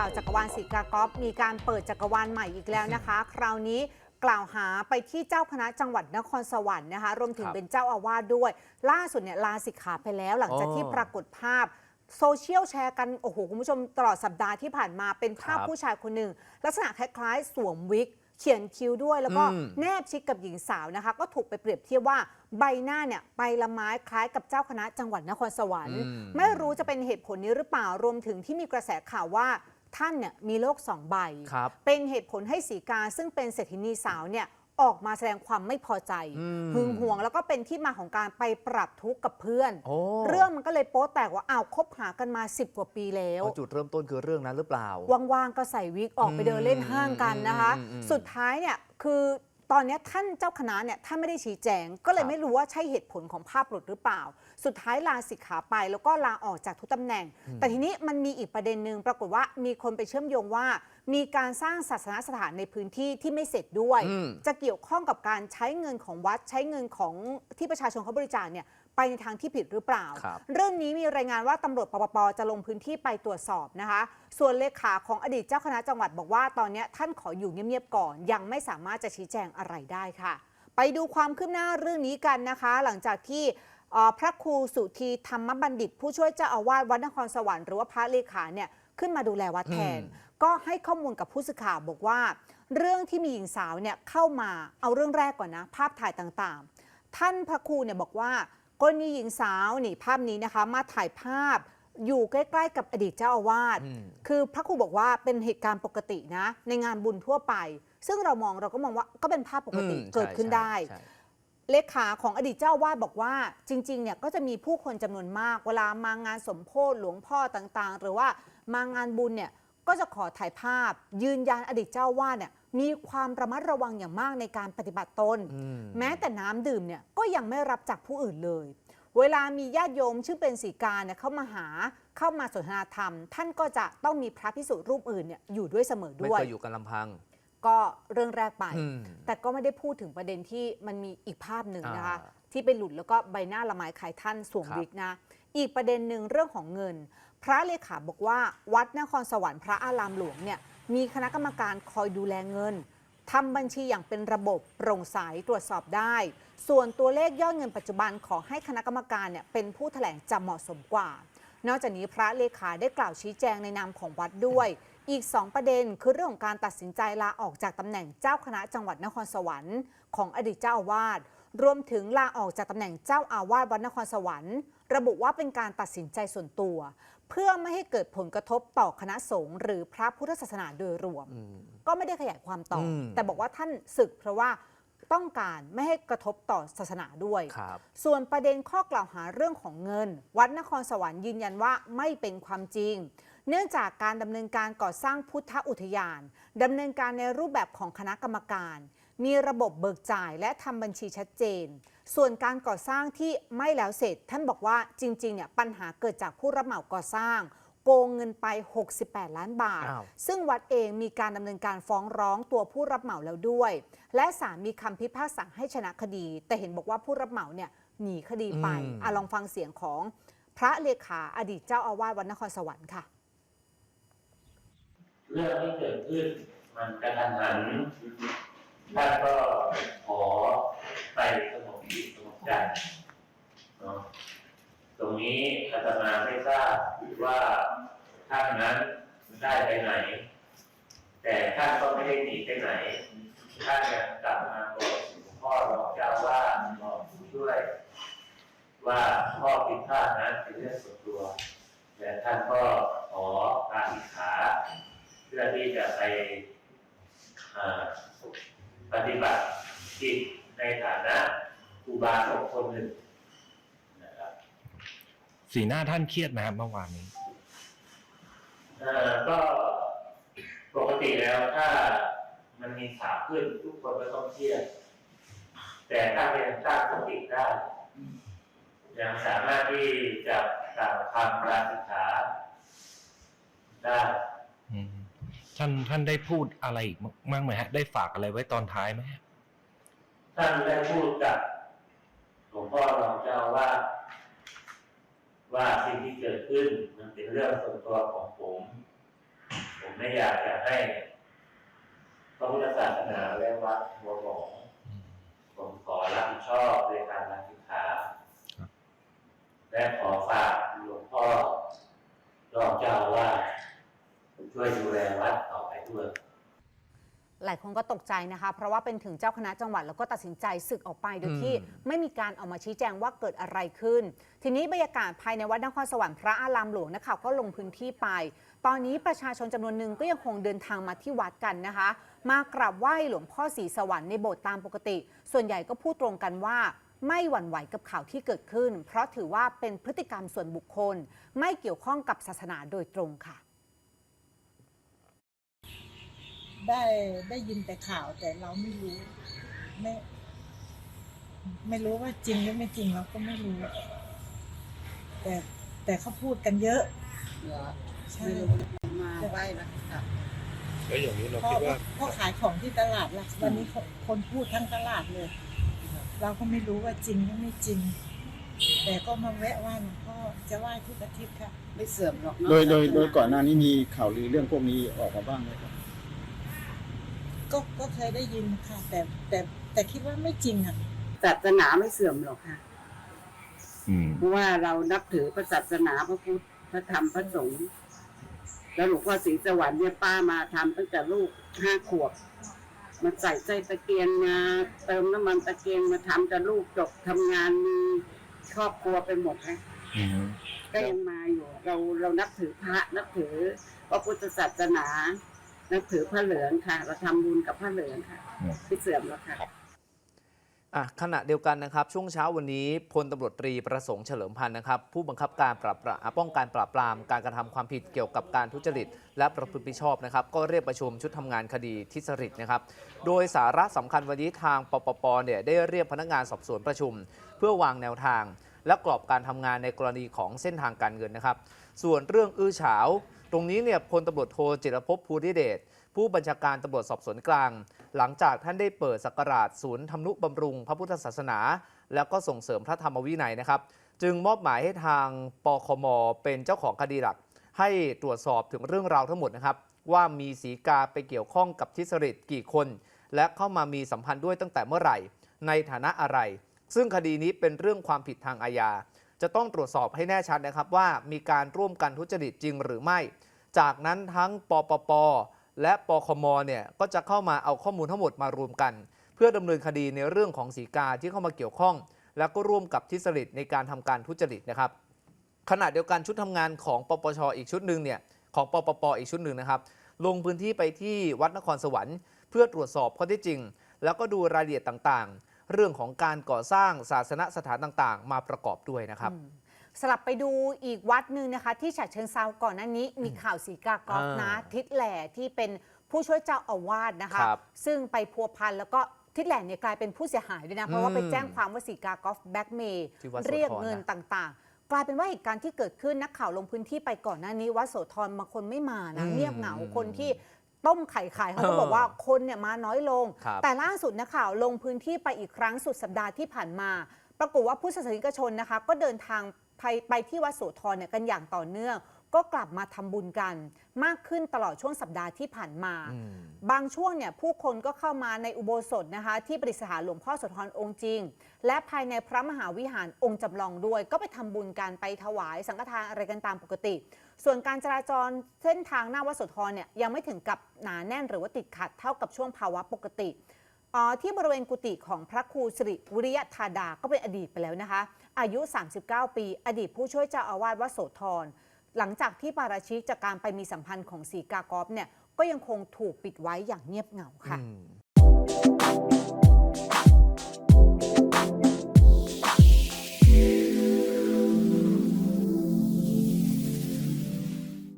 ข่าวจักรวาลสีกากอฟมีการเปิดจักรวาลใหม่อีกแล้วนะคะ คราวนี้กล่าวหาไปที่เจ้าคณะจังหวัดนครสวรรค์นะคะรวมถึงครับเป็นเจ้าอาวาสด้วย ล่าสุดเนี่ยลาสิกขาไปแล้วหลังจากอ๋อที่ปรากฏภาพโซเชียลแชร์กันโอ้โหคุณผู้ชมตลอดสัปดาห์ที่ผ่านมาเป็นภาพครับผู้ชายคนหนึ่งลักษณะคล้ายๆ สวมวิกเขียนคิ้วด้วยแล้วก็อืมแนบชิดกับหญิงสาวนะคะ ก็ถูกไปเปรียบเทียบว่าใบหน้าเนี่ยไปละไม้คล้ายกับเจ้าคณะจังหวัดนครสวรรค์อืมไม่รู้จะเป็นเหตุผลนี้หรือเปล่ารวมถึงที่มีกระแสข่าวว่า ท่านเนี่ยมีโรคสองใบ ครับ เป็นเหตุผลให้สีกาซึ่งเป็นเศรษฐินีสาวเนี่ยออกมาแสดงความไม่พอใจ อืมหึงหวงแล้วก็เป็นที่มาของการไปปรับทุกข์กับเพื่อน โอ้ เรื่องมันก็เลยโป๊แตกว่าอ้าวคบหากันมา 10 กว่าปีแล้วเอาจุดเริ่มต้นคือเรื่องนั้นหรือเปล่า ว่างๆ ก็ใส่วิกออกไปเดินเล่นห้างกันนะคะ อืมอืมอืมสุดท้ายเนี่ยคือ ตอนเนี้ยท่านเจ้าคณะเนี่ยท่านไม่ได้ชี้แจง ก็เลยครับไม่รู้ว่าใช่เหตุผลของภาพหลุดหรือเปล่า สุดท้ายลาสิกขาไป แล้วก็ลาออกจากทุกตำแหน่ง แต่ทีนี้มันมีอีกประเด็นหนึ่งปรากฏว่ามีคนไปเชื่อมโยงว่า มีการสร้างศาสนสถานในพื้นที่ที่ไม่เสร็จด้วยอืมจะเกี่ยวข้องกับการใช้เงินของวัดใช้เงินของที่ประชาชนเขาบริจาคเนี่ย ไปในทางที่ผิดหรือเปล่า ครับเรื่องนี้มีรายงานว่าตำรวจปปปจะลงพื้นที่ไปตรวจสอบนะคะ ส่วนเลขาของอดีตเจ้าคณะจังหวัดบอกว่าตอนนี้ท่านขออยู่เงียบๆก่อน ยังไม่สามารถจะชี้แจงอะไรได้ค่ะ ไปดูความคืบหน้าเรื่องนี้กันนะคะ หลังจากที่เอ่อพระครูสุธีธรรมบัณฑิต ผู้ช่วยเจ้าอาวาสวัดนครสวรรค์หรือว่าพระเลขาเนี่ยขึ้นมาดูแลวัดแทน อืม ก็ให้ข้อมูลกับผู้สื่อข่าวบอกว่า เรื่องที่มีหญิงสาวเนี่ยเข้ามาเอาเรื่องแรกก่อนนะ ภาพถ่ายต่างๆ ท่านพระครูเนี่ยบอกว่า กรณีหญิงสาวนี่ภาพนี้นะคะมาถ่ายภาพอยู่ใกล้ๆกับอดีตเจ้าอาวาสอืมคือพระครูบอกว่าเป็นเหตุการณ์ปกตินะ ในงานบุญทั่วไป ซึ่งเรามองเราก็มองว่าก็เป็นภาพปกติอืมเกิดขึ้นใช่ได้ใช่เลขาของอดีตเจ้าอาวาดบอกว่า จริงๆเนี่ยก็จะมีผู้คนจำนวนมาก เวลามางานสมโพธิหลวงพ่อต่างๆ หรือว่ามางานบุญเนี่ย ก็จะขอถ่ายภาพ ยืนยันอดีตเจ้าอาวาดเนี่ยมีความระมัดระวังอย่างมากในการปฏิบัติตนอืมแม้แต่น้ำดื่มเนี่ยก็ยังไม่รับจากผู้อื่นเลย เวลามีญาติโยมชื่อเป็นสีกาเนี่ยเข้ามาหาเข้ามาสนทนาธรรม ท่านก็จะต้องมีพระพิสุรูปอื่นเนี่ยอยู่ด้วยเสมอไม่ด้วยเคยอยู่กันลำพัง ก็เรื่องแรกไป อืม แต่ก็ไม่ได้พูดถึงประเด็นที่มันมีอีกภาพหนึ่งนะคะ อ่าที่ไปหลุดแล้วก็ใบหน้าละไม้คล้ายท่านสวมครับ วิกนะ อีกประเด็นหนึ่งเรื่องของเงิน พระเลขาบอกว่าวัดนครสวรรค์พระอารามหลวงเนี่ยมีคณะกรรมการคอยดูแลเงินทำบัญชีอย่างเป็นระบบโปร่งใสตรวจสอบได้ ส่วนตัวเลขยอดเงินปัจจุบันขอให้คณะกรรมการเนี่ยเป็นผู้แถลงจะเหมาะสมกว่า นอกจากนี้พระเลขาได้กล่าวชี้แจงในนามของวัดด้วย อีก 2 ประเด็นคือเรื่องของการตัดสินใจลาออกจากตำแหน่งเจ้าคณะจังหวัดนครสวรรค์ของอดีตเจ้าอาวาสรวมถึงลาออกจากตำแหน่งเจ้าอาวาสวัดนครสวรรค์ ระบุว่าเป็นการตัดสินใจส่วนตัว เพื่อไม่ให้เกิดผลกระทบต่อคณะสงฆ์หรือพระพุทธศาสนาโดยรวมอืมก็ไม่ได้ขยายความต่ออมแต่บอกว่าท่านศึกเพราะว่าต้องการไม่ให้กระทบต่อศาสนาด้วยครับส่วนประเด็นข้อกล่าวหาเรื่องของเงิน วัดนครสวรรค์ยืนยันว่าไม่เป็นความจริง เนื่องจากการดำเนินการก่อสร้างพุทธอุทยานดำเนินการในรูปแบบของคณะกรรมการ มีระบบเบิกจ่ายและทำบัญชีชัดเจน ส่วนการก่อสร้างที่ไม่แล้วเสร็จ ท่านบอกว่าจริงๆเนี่ยปัญหาเกิดจากผู้รับเหมาก่อสร้าง โกงเงินไป 68 ล้านบาทอ้าวซึ่งวัดเองมีการดำเนินการฟ้องร้องตัวผู้รับเหมาแล้วด้วย และศาลมีคำพิพากษาให้ชนะคดี แต่เห็นบอกว่าผู้รับเหมาเนี่ยหนีคดีไปอืมอะลองฟังเสียงของพระเลขาอดีตเจ้าอาวาสวัดนครสวรรค์ค่ะ เรื่องที่เกิดขึ้นมันกระทันหันท่านก็ขอไปสงบจิตสงบใจเนาะตรงนี้อาตมาไม่ทราบว่าท่านนั้นได้ไปไหน แต่ท่านก็ไม่ได้หนีไปไหน ท่านยังกลับมาบอกหลวงพ่อรองเจ้าว่าบอกผู้ช่วย ว่าข้อผิดพลาดนั้นเป็นเรื่องส่วนตัว และท่านก็ขอการศึกษา เพื่อที่จะไปอ่าปฏิบัติจิตในฐานะครูบาสงฆ์คนหนึ่งนะครับสีหน้าท่านเครียดไหมครับเมื่อวานนี้เอ่อก็ปกติแล้วถ้ามันมีข่าวขึ้นทุกคนก็ต้องเครียดแต่ถ้าเป็นตั้งสติได้ยังสามารถที่จะกล่าวคำราศิกขาได้อืม ท่านท่านได้พูดอะไรอีกมั้งไหมฮะ ได้ฝากอะไรไว้ตอนท้ายไหมฮะท่านได้พูดกับหลวงพ่อรองเจ้าว่า ว่าสิ่งที่เกิดขึ้นมันเป็นเรื่องส่วนตัวของผม ผมไม่อยากจะให้พระพุทธศาสนาและวัดหัวหมองผมขอรับผิดชอบในการรักษาครับและขอฝากหลวงพ่อรองเจ้าว่าช่วยดูแลวัด ต่อไปด้วยหลายคนก็ตกใจนะคะ เพราะว่าเป็นถึงเจ้าคณะจังหวัดแล้วก็ตัดสินใจสึกออกไปโดยที่อืมไม่มีการออกมาชี้แจงว่าเกิดอะไรขึ้น ทีนี้บรรยากาศภายในวัดนครสวรรค์พระอารามหลวงนะคะก็ลงพื้นที่ไป ตอนนี้ประชาชนจำนวนหนึ่งก็ยังคงเดินทางมาที่วัดกันนะคะ มากราบไหว้หลวงพ่อศรีสวรรค์ในโบสถ์ตามปกติ ส่วนใหญ่ก็พูดตรงกันว่าไม่หวั่นไหวกับข่าวที่เกิดขึ้น เพราะถือว่าเป็นพฤติกรรมส่วนบุคคล ไม่เกี่ยวข้องกับศาสนาโดยตรงค่ะ ได้ได้ยินแต่ข่าวแต่เราไม่รู้ไม่ไม่รู้ว่าจริงหรือไม่จริงเราก็ไม่รู้ แต่แต่เขาพูดกันเยอะเหรอใช่มาไหว้นะครับแล้วอย่างนี้เราเพราะคิดว่าเพราะขายของที่ตลาดล่ะวันนี้คนคนพูดทั้งตลาดเลย เราก็ไม่รู้ว่าจริงหรือไม่จริง แต่ก็มาแวะไหว้หลวงพ่อจะไหว้ทุกอาทิตย์ค่ะ ไม่เสื่อมหรอกเนาะโดยโดยศาสาโดยก่อนหน้านี้มีข่าวลือเรื่องพวกนี้ออกมาบ้างไหมครับ ก็ก็เคยได้ยินค่ะ แต่แต่แต่คิดว่าไม่จริงอะศาสนาไม่เสื่อมหรอกค่ะอืม เพราะว่าเรานับถือพระศาสนาพระพุทธพระธรรมพระสงฆ์แล้วหลวงพ่อศรีสวรรค์เนี่ยป้ามาทำตั้งแต่ลูกห้าขวบมาใส่ใจตะเกียงมาเติมน้ำมันตะเกียงมาทำแต่ลูกจบทำงานมีครอบครัวไปหมดค่ะอืม ก็ยังมาอยู่ เราเรานับถือพระนับถือพระพุทธศาสนา นับถือพระเหลืองค่ะ เราทำบุญกับพระเหลืองค่ะไม่เสื่อมแล้วค่ะอะขณะเดียวกันนะครับ ช่วงเช้าวันนี้พลตำรวจตรีประสงค์เฉลิมพันธ์นะครับ ผู้บังคับการปราบปรามป้องกันปราบปรามการกระทำความผิดเกี่ยวกับการทุจริต และประพฤติมิชอบนะครับ ก็เรียกประชุมชุดทำงานคดีทิสริตนะครับ โดยสาระสำคัญวันนี้ทางปปปเนี่ยได้เรียกพนักงานสอบสวนประชุม เพื่อวางแนวทาง และกรอบการทำงานในกรณีของเส้นทางการเงินนะครับ ส่วนเรื่องอื้อฉาว ตรงนี้เนี่ยพลตำรวจโทจิรภพภูริเดชผู้บัญชาการตำรวจสอบสวนกลาง หลังจากท่านได้เปิดสักการะศูนย์ทำนุบำรุงพระพุทธศาสนา แล้วก็ส่งเสริมพระธรรมวินัยนะครับ จึงมอบหมายให้ทางปคมเป็นเจ้าของคดีหลัก ให้ตรวจสอบถึงเรื่องราวทั้งหมดนะครับ ว่ามีสีกาไปเกี่ยวข้องกับทิสริตกี่คน และเข้ามามีสัมพันธ์ด้วยตั้งแต่เมื่อไหร่ ในฐานะอะไร ซึ่งคดีนี้เป็นเรื่องความผิดทางอาญา จะต้องตรวจสอบให้แน่ชัดนะครับว่ามีการร่วมกันทุจริตจริงหรือไม่ จากนั้นทั้งปปป และปคมเนี่ยก็จะเข้ามาเอาข้อมูลทั้งหมดมารวมกัน เพื่อดำเนินคดีในเรื่องของสีกาที่เข้ามาเกี่ยวข้อง แล้วก็ร่วมกับทิสริตในการทำการทุจริตนะครับขณะเดียวกันชุดทำงานของปปชอีกชุดหนึ่งเนี่ยของปปปอีกชุดหนึ่งนะครับ ลงพื้นที่ไปที่วัดนครสวรรค์ เพื่อตรวจสอบข้อเท็จจริง แล้วก็ดูรายละเอียดต่างๆ เรื่องของการก่อสร้างศาสนสถานต่างๆ มาประกอบด้วยนะครับอืมสลับไปดูอีกวัดหนึ่งนะคะ ที่ฉะเชิงเซาก่อนหน้านี้มีข่าวสีกากอฟนะอ่าทิศแหล่ที่เป็นผู้ช่วยเจ้าอาวาสนะคะ ครับซึ่งไปพัวพันแล้วก็ทิศแหล่เนี่ยกลายเป็นผู้เสียหายด้วยนะ เพราะว่าอืมไปแจ้งความว่าสีกากอฟแบ็กเมย์ที่วัดโสธรเรียกเงินต่างๆ กลายเป็นว่าเหตุการณ์ที่เกิดขึ้นนักข่าวลงพื้นที่ไปก่อนหน้านี้วัดโสธรบางคนไม่มานะอืมเงียบเหงาคนที่ ต้มไข่ขายเขาก็บอกว่าคนเนี่ยมาน้อยลง ครับแต่ล่าสุดนักข่าวลงพื้นที่ไปอีกครั้งสุดสัปดาห์ที่ผ่านมา ปรากฏว่าผู้ศาสนิกชนนะคะ ก็เดินทางไปไปที่วัดโสธรเนี่ยกันอย่างต่อเนื่อง ก็กลับมาทำบุญกัน มากขึ้นตลอดช่วงสัปดาห์ที่ผ่านมา อืม บางช่วงเนี่ยผู้คนก็เข้ามาในอุโบสถนะคะ ที่ประดิษฐานหลวงพ่อโสธรองค์จริง และภายในพระมหาวิหารองค์จำลองด้วย ก็ไปทำบุญกันไปถวายสังฆทานอะไรกันตามปกติ ส่วนการจราจรเส้นทางหน้าวัดโสธรเนี่ยยังไม่ถึงกับหนาแน่นหรือว่าติดขัดเท่ากับช่วงภาวะปกติอ๋อที่บริเวณกุฏิของพระครูสิริวิริยธาดาก็เป็นอดีตไปแล้วนะคะ อายุ 39 ปี อดีตผู้ช่วยเจ้าอาวาสวัดโสธร หลังจากที่ปาราชิกจากการไปมีสัมพันธ์ของสีกากอฟเนี่ยก็ยังคงถูกปิดไว้อย่างเงียบเหงาค่ะ